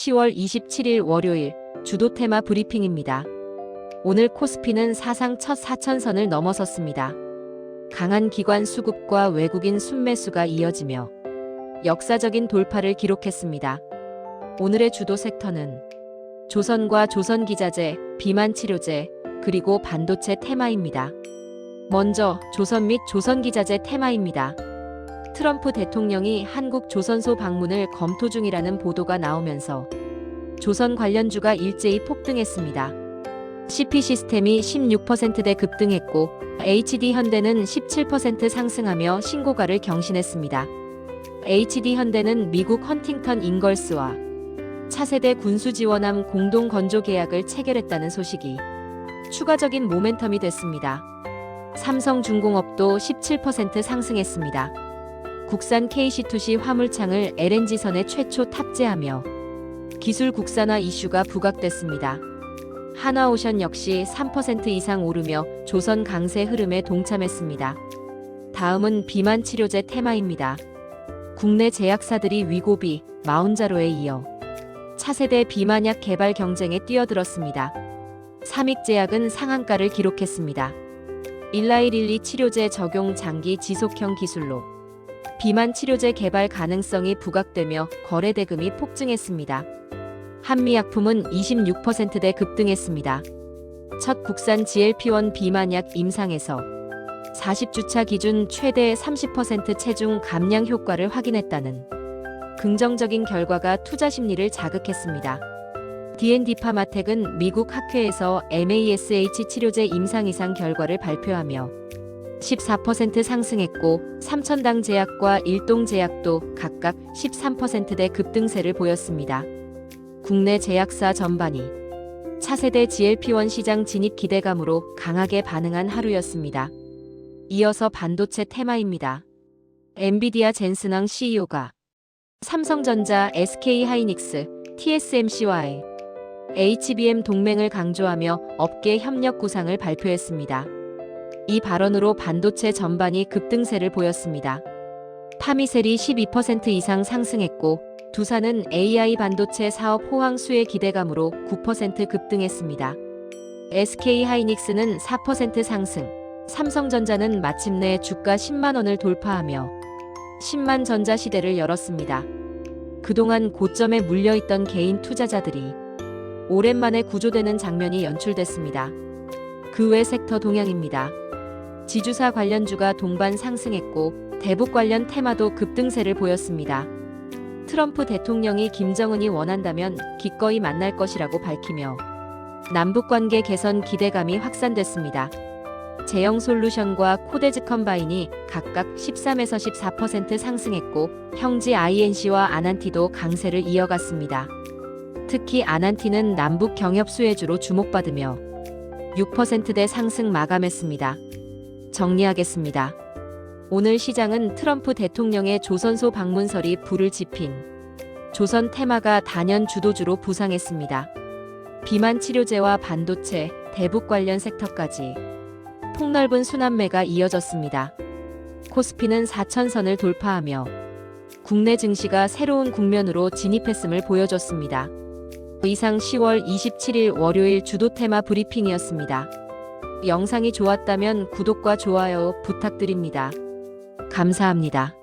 10월 27일 월요일 주도 테마 브리핑입니다. 오늘 코스피는 사상 첫 4천선을 넘어섰습니다. 강한 기관 수급과 외국인 순매수가 이어지며 역사적인 돌파를 기록했습니다. 오늘의 주도 섹터는 조선과 조선기자재, 비만치료제, 그리고 반도체 테마입니다. 먼저 조선 및 조선기자재 테마입니다. 트럼프 대통령이 한국 조선소 방문을 검토 중이라는 보도가 나오면서 조선 관련주가 일제히 폭등했습니다. CP 시스템이 16%대 급등했고 HD 현대는 17% 상승하며 신고가를 경신했습니다. HD 현대는 미국 헌팅턴 인걸스와 차세대 군수 지원함 공동 건조 계약을 체결했다는 소식이 추가적인 모멘텀이 됐습니다. 삼성중공업도 17% 상승했습니다. 국산 KC2C 화물창을 LNG선에 최초 탑재하며 기술 국산화 이슈가 부각됐습니다. 하나오션 역시 3% 이상 오르며 조선 강세 흐름에 동참했습니다. 다음은 비만 치료제 테마입니다. 국내 제약사들이 위고비, 마운자로에 이어 차세대 비만약 개발 경쟁에 뛰어들었습니다. 삼익제약은 상한가를 기록했습니다. 일라이릴리 치료제 적용 장기 지속형 기술로 비만 치료제 개발 가능성이 부각되며 거래 대금이 폭증했습니다. 한미약품은 26%대 급등했습니다. 첫 국산 GLP-1 비만약 임상에서 40주차 기준 최대 30% 체중 감량 효과를 확인했다는 긍정적인 결과가 투자 심리를 자극했습니다. D&D 파마텍은 미국 학회에서 MASH 치료제 임상 이상 결과를 발표하며 14% 상승했고 삼천당 제약과 일동 제약도 각각 13%대 급등세를 보였습니다. 국내 제약사 전반이 차세대 GLP-1 시장 진입 기대감으로 강하게 반응한 하루였습니다. 이어서 반도체 테마입니다. 엔비디아 젠슨왕 CEO가 삼성전자, SK하이닉스, TSMC와의 HBM 동맹을 강조하며 업계 협력 구상을 발표했습니다. 이 발언으로 반도체 전반이 급등세를 보였습니다. 파미셀이 12% 이상 상승했고 두산은 AI 반도체 사업 호황 수혜 기대감으로 9% 급등했습니다. SK하이닉스는 4% 상승, 삼성전자는 마침내 주가 10만 원을 돌파하며 10만 전자 시대를 열었습니다. 그동안 고점에 물려있던 개인 투자자들이 오랜만에 구조되는 장면이 연출됐습니다. 그 외 섹터 동향입니다. 지주사 관련주가 동반 상승했고 대북 관련 테마도 급등세를 보였습니다. 트럼프 대통령이 김정은이 원한다면 기꺼이 만날 것이라고 밝히며 남북 관계 개선 기대감이 확산됐습니다. 제형 솔루션과 코데즈 컴바인이 각각 13에서 14% 상승했고 형지 INC와 아난티도 강세를 이어갔습니다. 특히 아난티는 남북 경협 수혜주로 주목받으며 6%대 상승 마감했습니다. 정리하겠습니다. 오늘 시장은 트럼프 대통령의 조선소 방문설이 불을 지핀 조선 테마가 단연 주도주로 부상했습니다. 비만 치료제와 반도체, 대북 관련 섹터까지 폭넓은 순환매가 이어졌습니다. 코스피는 4천선을 돌파하며 국내 증시가 새로운 국면으로 진입했음을 보여줬습니다. 이상 10월 27일 월요일 주도 테마 브리핑이었습니다. 영상이 좋았다면 구독과 좋아요 부탁드립니다. 감사합니다.